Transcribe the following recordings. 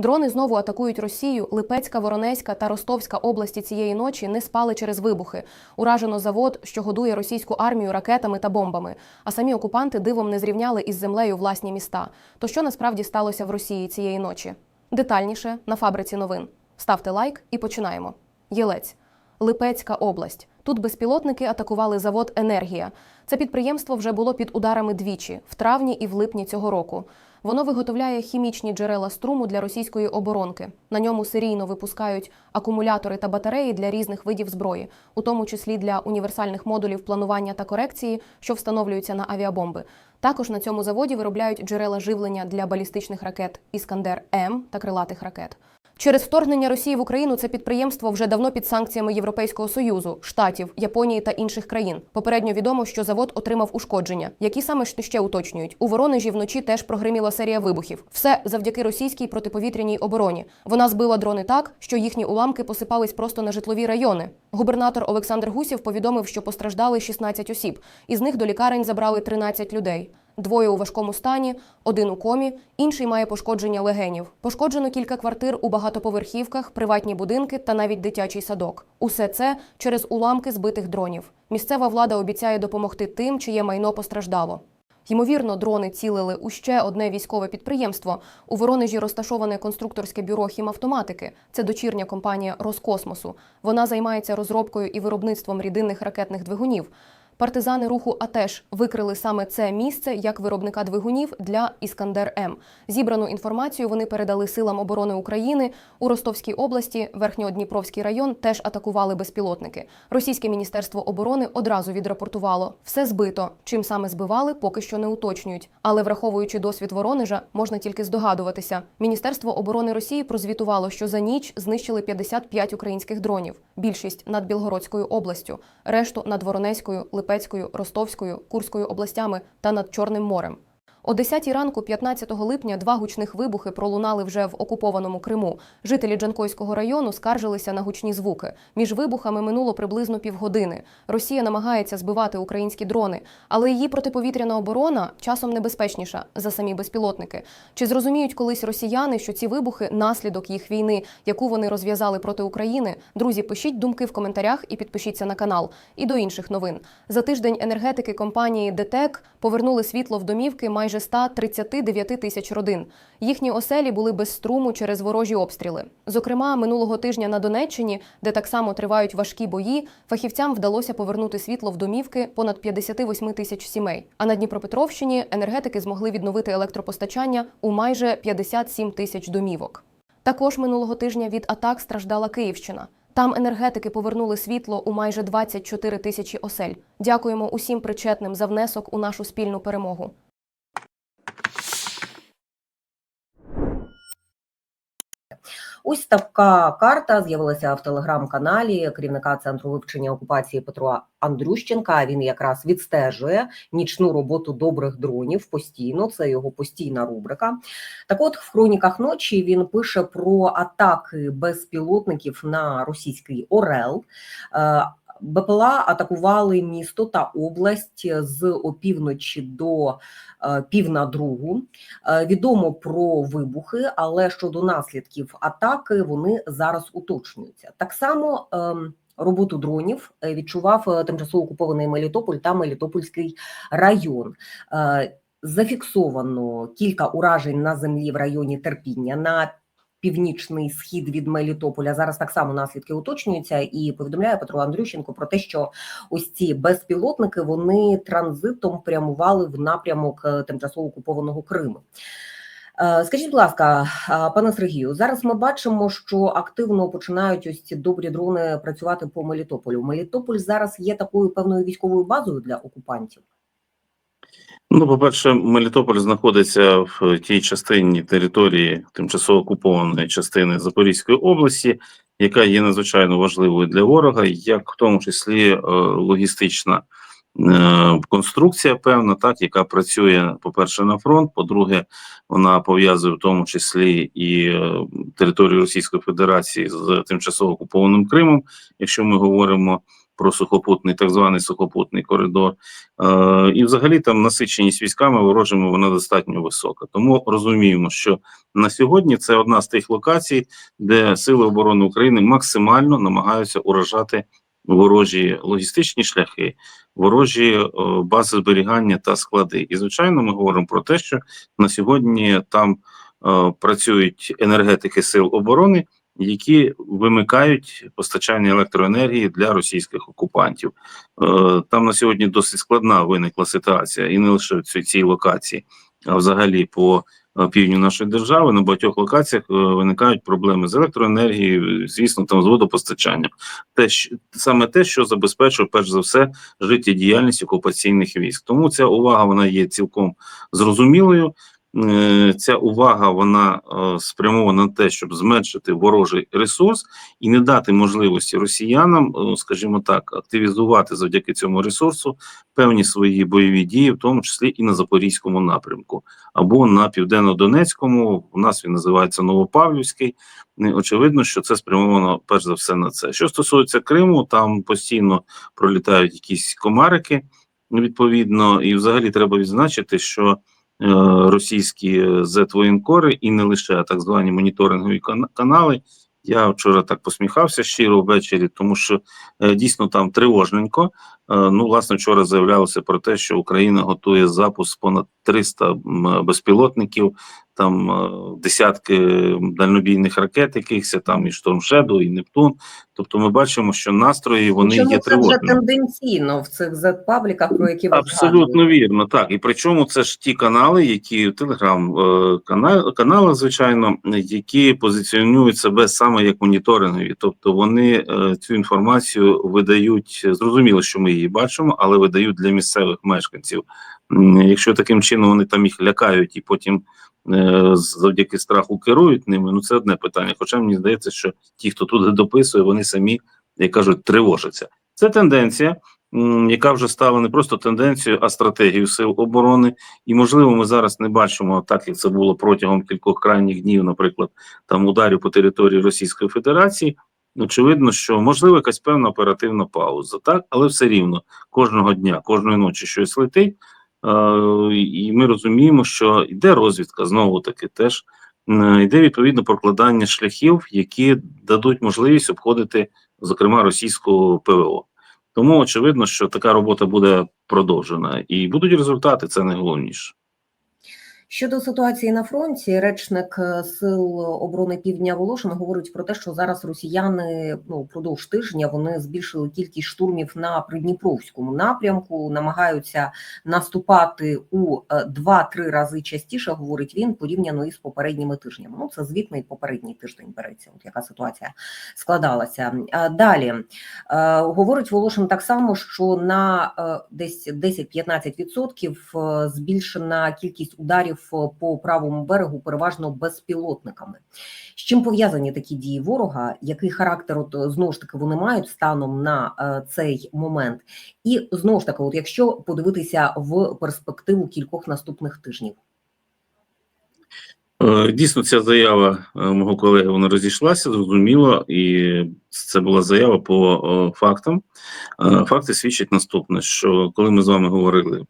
Дрони знову атакують Росію. Липецька, Воронезька та Ростовська області цієї ночі не спали через вибухи. Уражено завод, що годує російську армію ракетами та бомбами. А самі окупанти дивом не зрівняли із землею власні міста. То що насправді сталося в Росії цієї ночі? Детальніше на фабриці новин. Ставте лайк і починаємо. Єлець. Липецька область. Тут безпілотники атакували завод Енергія. Це підприємство вже було під ударами двічі в травні і в липні цього року. Воно виготовляє хімічні джерела струму для російської оборонки. На ньому серійно випускають акумулятори та батареї для різних видів зброї, у тому числі для універсальних модулів планування та корекції, що встановлюються на авіабомби. Також на цьому заводі виробляють джерела живлення для балістичних ракет Іскандер М та крилатих ракет. Через вторгнення Росії в Україну це підприємство вже давно під санкціями Європейського союзу, штатів, Японії та інших країн. Попередньо відомо, що завод отримав ушкодження, які саме ще уточнюють. У Воронежі вночі теж прогриміла серія вибухів. Все завдяки російській протиповітряній обороні. Вона збила дрони так, що їхні уламки посипались просто на житлові райони. Губернатор Олександр Гусєв повідомив, що постраждали 16 осіб. Із них до лікарень забрали 13 людей. Двоє у важкому стані, один у комі, інший має пошкодження легенів. Пошкоджено кілька квартир у багатоповерхівках, приватні будинки та навіть дитячий садок. Усе це через уламки збитих дронів. Місцева влада обіцяє допомогти тим, чиє майно постраждало. Ймовірно, дрони цілили у ще одне військове підприємство. У Воронежі розташоване конструкторське бюро хімавтоматики. Це дочірня компанія Роскосмосу. Вона займається розробкою і виробництвом рідинних ракетних двигунів. Партизани руху АТЕШ викрили саме це місце як виробника двигунів для Іскандер М. Зібрану інформацію вони передали силам оборони України у Ростовській області, Верхньодніпровський район теж атакували безпілотники. Російське міністерство оборони одразу відрапортувало все збито. Чим саме збивали, поки що не уточнюють. Але враховуючи досвід Воронежа, можна тільки здогадуватися. Міністерство оборони Росії прозвітувало, що за ніч знищили 55 українських дронів. Більшість над Білгородською областю, решту над Воронезькою, Липецькою, Ростовською, Курською областями та над Чорним морем. О 10 ранку, 15 липня, два гучних вибухи пролунали вже в окупованому Криму. Жителі Джанкойського району скаржилися на гучні звуки. Між вибухами минуло приблизно півгодини. Росія намагається збивати українські дрони, але її протиповітряна оборона часом небезпечніша за самі безпілотники. Чи зрозуміють колись росіяни, що ці вибухи наслідок їх війни, яку вони розв'язали проти України? Друзі, пишіть думки в коментарях і підпишіться на канал. І до інших новин. За тиждень енергетики компанії ДТЕК повернули світло в домівки майже 139 тисяч родин. Їхні оселі були без струму через ворожі обстріли. Зокрема, минулого тижня на Донеччині, де так само тривають важкі бої, фахівцям вдалося повернути світло в домівки понад 58 тисяч сімей. А на Дніпропетровщині енергетики змогли відновити електропостачання у майже 57 тисяч домівок. Також минулого тижня від атак страждала Київщина. Там енергетики повернули світло у майже 24 тисячі осель. Дякуємо усім причетним за внесок у нашу спільну перемогу. Ось така карта з'явилася в телеграм-каналі керівника центру вивчення окупації Петра Андрющенка. Він якраз відстежує нічну роботу добрих дронів постійно. Це його постійна рубрика. Так, от в хроніках ночі він пише про атаки безпілотників на російський Орел. БПЛА атакували місто та область з опівночі до е, пів на другу. Е, Відомо про вибухи, але щодо наслідків атаки вони зараз уточнюються. Так само ем, роботу дронів е, відчував тимчасово окупований Мелітополь та Мелітопольський район. Зафіксовано кілька уражень на землі в районі Терпіння на північний схід від Мелітополя. Зараз так само наслідки уточнюються, і повідомляє Петро Андрющенко про те, що ось ці безпілотники вони транзитом прямували в напрямок е, тимчасово окупованого Криму. Е, Скажіть, будь ласка, пане Сергію, зараз ми бачимо, що активно починають ось ці добрі дрони працювати по Мелітополю. Мелітополь зараз є такою певною військовою базою для окупантів. Ну, по-перше, Мелітополь знаходиться в тій частині території тимчасово окупованої частини Запорізької області, яка є надзвичайно важливою для ворога, як в тому числі е, логістична е, конструкція, певна, так яка працює, по-перше, на фронт. По-друге, вона пов'язує в тому числі і е, територію Російської Федерації з тимчасово окупованим Кримом, якщо ми говоримо про сухопутний, так званий сухопутний коридор. Е, і взагалі там насиченість військами ворожими вона достатньо висока. Тому розуміємо, що на сьогодні це одна з тих локацій, де Сили оборони України максимально намагаються уражати ворожі логістичні шляхи, ворожі е, бази зберігання та склади. І звичайно, ми говоримо про те, що на сьогодні там е, працюють енергетики сил оборони, які вимикають постачання електроенергії для російських окупантів. Е, Там на сьогодні досить складна виникла ситуація, і не лише в цій, локації, а взагалі по е, півдню нашої держави на багатьох локаціях е, виникають проблеми з електроенергією, звісно, там з водопостачанням. Те, що, саме те, що забезпечує перш за все життєдіяльність окупаційних військ. Тому ця увага вона є цілком зрозумілою. Е, Ця увага вона е, спрямована на те, щоб зменшити ворожий ресурс і не дати можливості росіянам, е, скажімо так, активізувати завдяки цьому ресурсу певні свої бойові дії, в тому числі і на запорізькому напрямку, або на південно-донецькому. У нас він називається Новопавлівський. Очевидно, що це спрямовано перш за все на це. Що стосується Криму, там постійно пролітають якісь комарики. Відповідно, і взагалі треба відзначити, що російські зетвоєнкори і не лише а так звані моніторингові кана- канали. Я вчора так посміхався щиро ввечері, тому що е, дійсно там тривожненько. Е, ну, власне, вчора заявлялося про те, що Україна готує запуск понад 300 безпілотників, там е, десятки дальнобійних ракет, якихось там і Шторм Шеду, і Нептун. Тобто, ми бачимо, що настрої вони Чому є це вже тенденційно в цих Z-пабліках, про які ви Абсолютно згадуєте? вірно, так. І причому це ж ті канали, які телеграм канали, канали, звичайно, які позиціонують себе саме як моніторингові. Тобто вони е, цю інформацію видають. Зрозуміло, що ми її бачимо, але видають для місцевих мешканців. Якщо таким чином вони там їх лякають і потім е, завдяки страху керують ними, ну це одне питання. Хоча мені здається, що ті, хто туди дописує, вони самі, як кажуть, тривожаться. Це тенденція яка вже стала не просто тенденцією, а стратегією сил оборони. І можливо, ми зараз не бачимо так, як це було протягом кількох крайніх днів, наприклад, там ударів по території Російської Федерації. Очевидно, що можливо якась певна оперативна пауза, так, але все рівно кожного дня, кожної ночі щось летить. Е, і ми розуміємо, що йде розвідка знову таки теж йде відповідно прокладання шляхів, які дадуть можливість обходити, зокрема, російську ПВО. Тому очевидно, що така робота буде продовжена, і будуть результати. Це найголовніше. Щодо ситуації на фронті, речник е, сил оборони Півдня Волошин говорить про те, що зараз росіяни ну впродовж тижня вони збільшили кількість штурмів на придніпровському напрямку, намагаються наступати у е, 2-3 рази частіше. Говорить він порівняно із попередніми тижнями. Ну це звітний попередній тиждень береться. От яка ситуація складалася. А Далі е, говорить Волошин так само, що на е, десь 10-15% е, збільшена кількість ударів е, по правому берегу, переважно безпілотниками. З чим пов'язані такі дії ворога? Який характер от знову ж таки вони мають станом на е, цей момент? І знову ж таки, от якщо подивитися в перспективу кількох наступних тижнів. Е, Дійсно, ця заява е, мого колеги вона розійшлася, зрозуміло, і це була заява по е, фактам. Факти свідчать наступне: що коли ми з вами говорили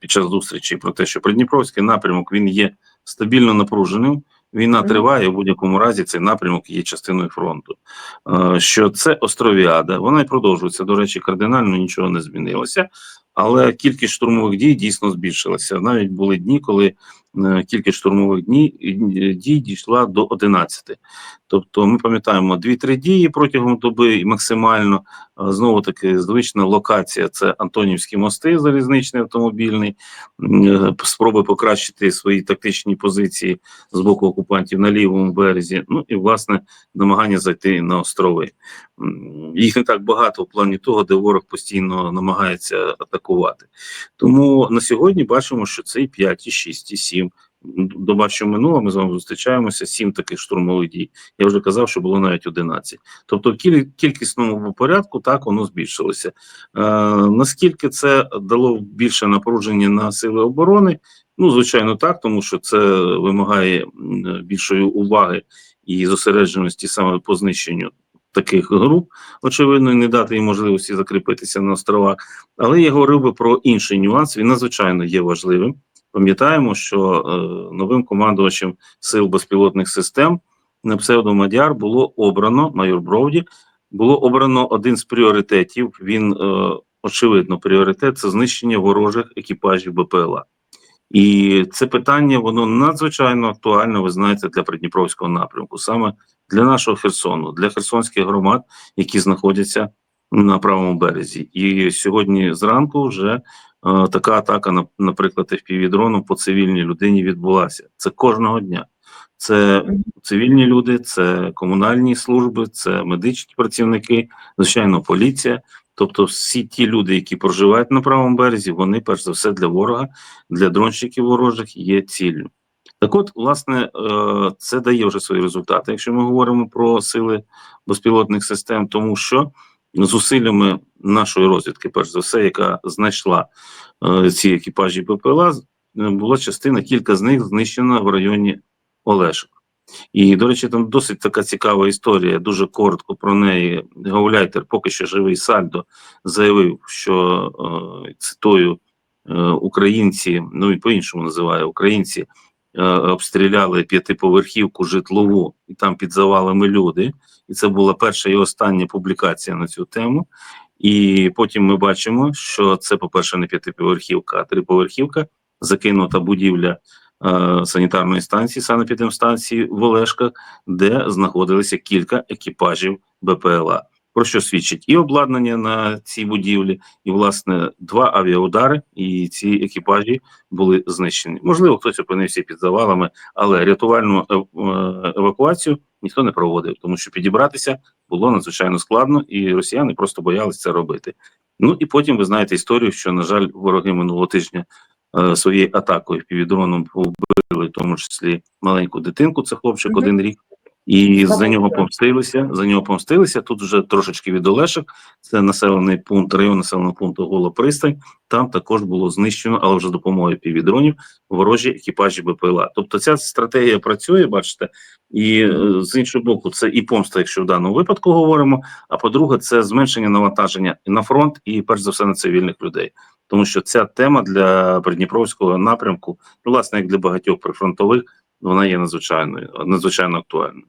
під час зустрічі про те, що Придніпровський напрямок він є стабільно напруженим. Війна триває в будь-якому разі. Цей напрямок є частиною фронту. Що це Островіада, вона й продовжується. До речі, кардинально нічого не змінилося, але кількість штурмових дій дійсно збільшилася. Навіть були дні, коли кількість штурмових дні, е, дій дійшла до 11. Тобто ми пам'ятаємо 2-3 дії протягом доби і максимально е, знову таки звична локація це Антонівські мости, залізничний автомобільний, е, спроби покращити свої тактичні позиції з боку окупантів на лівому березі. Ну і власне намагання зайти на острови. Їх не так багато в плані того, де ворог постійно намагається атакувати. Тому на сьогодні бачимо, що це і 5, і 6, і 7. Доба, що минула, ми з вами зустрічаємося, 7 таких штурмових дій. Я вже казав, що було навіть 11. Тобто в кількісному порядку так воно збільшилося. Е, наскільки це дало більше напруження на сили оборони? Ну, звичайно, так, тому що це вимагає більшої уваги і зосередженості саме по знищенню таких груп, очевидно, не дати їм можливості закріпитися на островах. Але я говорив би про інший нюанс. Він надзвичайно є важливим. Пам'ятаємо, що е, новим командувачем сил безпілотних систем на псевдомадяр було обрано майор Бровді. Було обрано один з пріоритетів. Він е, очевидно пріоритет це знищення ворожих екіпажів БПЛА. І це питання воно надзвичайно актуальне, ви знаєте, для Придніпровського напрямку, саме для нашого Херсону, для херсонських громад, які знаходяться на правому березі. І сьогодні зранку вже така атака, на, наприклад, FPV-дроном по цивільній людині відбулася. Це кожного дня. Це цивільні люди, це комунальні служби, це медичні працівники, звичайно, поліція. Тобто, всі ті люди, які проживають на правому березі, вони перш за все для ворога, для дронщиків ворожих є ціллю. Так от, власне, е, це дає вже свої результати, якщо ми говоримо про сили безпілотних систем, тому що зусиллями нашої розвідки, перш за все, яка знайшла е, ці екіпажі ППЛА, була частина, кілька з них знищена в районі Олешок. І, до речі, там досить така цікава історія. Дуже коротко про неї. Гауляйтер, поки що живий Сальдо, заявив, що е, цитую е, українці, ну і по-іншому називає українці, обстріляли п'ятиповерхівку житлову, і там під завалами люди. І це була перша і остання публікація на цю тему. І потім ми бачимо, що це, по-перше, не п'ятиповерхівка, а триповерхівка, закинута будівля е, санітарної станції, санепідемстанції в Олешках, де знаходилися кілька екіпажів БПЛА. Про що свідчить і обладнання на цій будівлі, і власне два авіаудари, і ці екіпажі були знищені. Можливо, хтось опинився під завалами, але рятувальну е, евакуацію ніхто не проводив, тому що підібратися було надзвичайно складно, і росіяни просто боялися це робити. Ну і потім ви знаєте історію, що на жаль, вороги минулого тижня е, своєю атакою півдроном вбили, в тому числі маленьку дитинку. Це хлопчик, Мгм. один рік. І за нього помстилися. За нього помстилися. Тут вже трошечки від Олешок. Це населений пункт, район населеного пункту Гола Пристань. Там також було знищено, але вже допомогою півдронів, ворожі екіпажі БПЛА. Тобто ця стратегія працює, бачите, і е, з іншого боку, це і помста, якщо в даному випадку говоримо. А по-друге, це зменшення навантаження на фронт, і перш за все на цивільних людей. Тому що ця тема для Придніпровського напрямку, ну, власне, як для багатьох прифронтових, Ну, вона є надзвичайною надзвичайно актуальною.